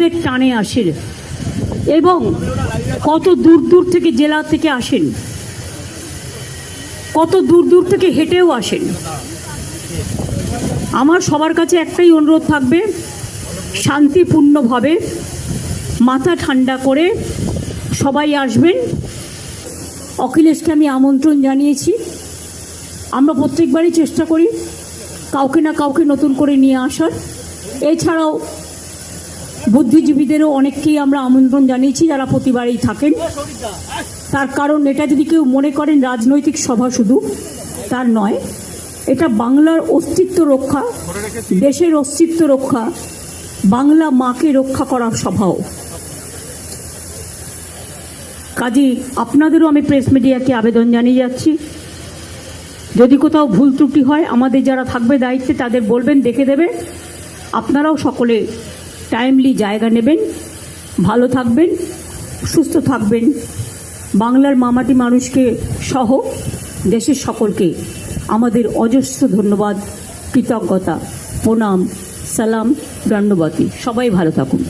নিজেদের টানে আসেন এবং কত দূর দূর থেকে জেলা থেকে আসেন, কত দূর দূর থেকে হেঁটেও আসেন। আমার সবার কাছে একটাই অনুরোধ থাকবে, শান্তিপূর্ণভাবে মাথা ঠান্ডা করে সবাই আসবেন। অখিলেশকে আমি আমন্ত্রণ জানিয়েছি। আমরা প্রত্যেকবারই চেষ্টা করি কাউকে না কাউকে নতুন করে নিয়ে আসার। এছাড়াও বুদ্ধিজীবীদেরও অনেককেই আমরা আমন্ত্রণ জানিয়েছি যারা প্রতিবারেই থাকেন। তার কারণ এটা যদি কেউ মনে করেন, রাজনৈতিক সভা শুধু, তার নয়, এটা বাংলার অস্তিত্ব রক্ষা, দেশের অস্তিত্ব রক্ষা, বাংলা মাকে রক্ষা করার সভাও। কাজে, আপনাদেরও আমি প্রেস মিডিয়াকে আবেদন জানিয়ে যাচ্ছি। যদি কোথাও ভুল ত্রুটি হয়, আমাদের যারা থাকবে দায়িত্বে, তাদের বলবেন, দেখে দেবে। আপনারাও সকলে টাইমলি জায়গা নেবেন, ভালো থাকবেন, সুস্থ থাকবেন। বাংলার মামাটি মানুষকে সহ দেশের সকলকে আমাদের অজস্র ধন্যবাদ, কৃতজ্ঞতা, প্রণাম, সালাম, দণ্ডবাতি। সবাই ভালো থাকুন।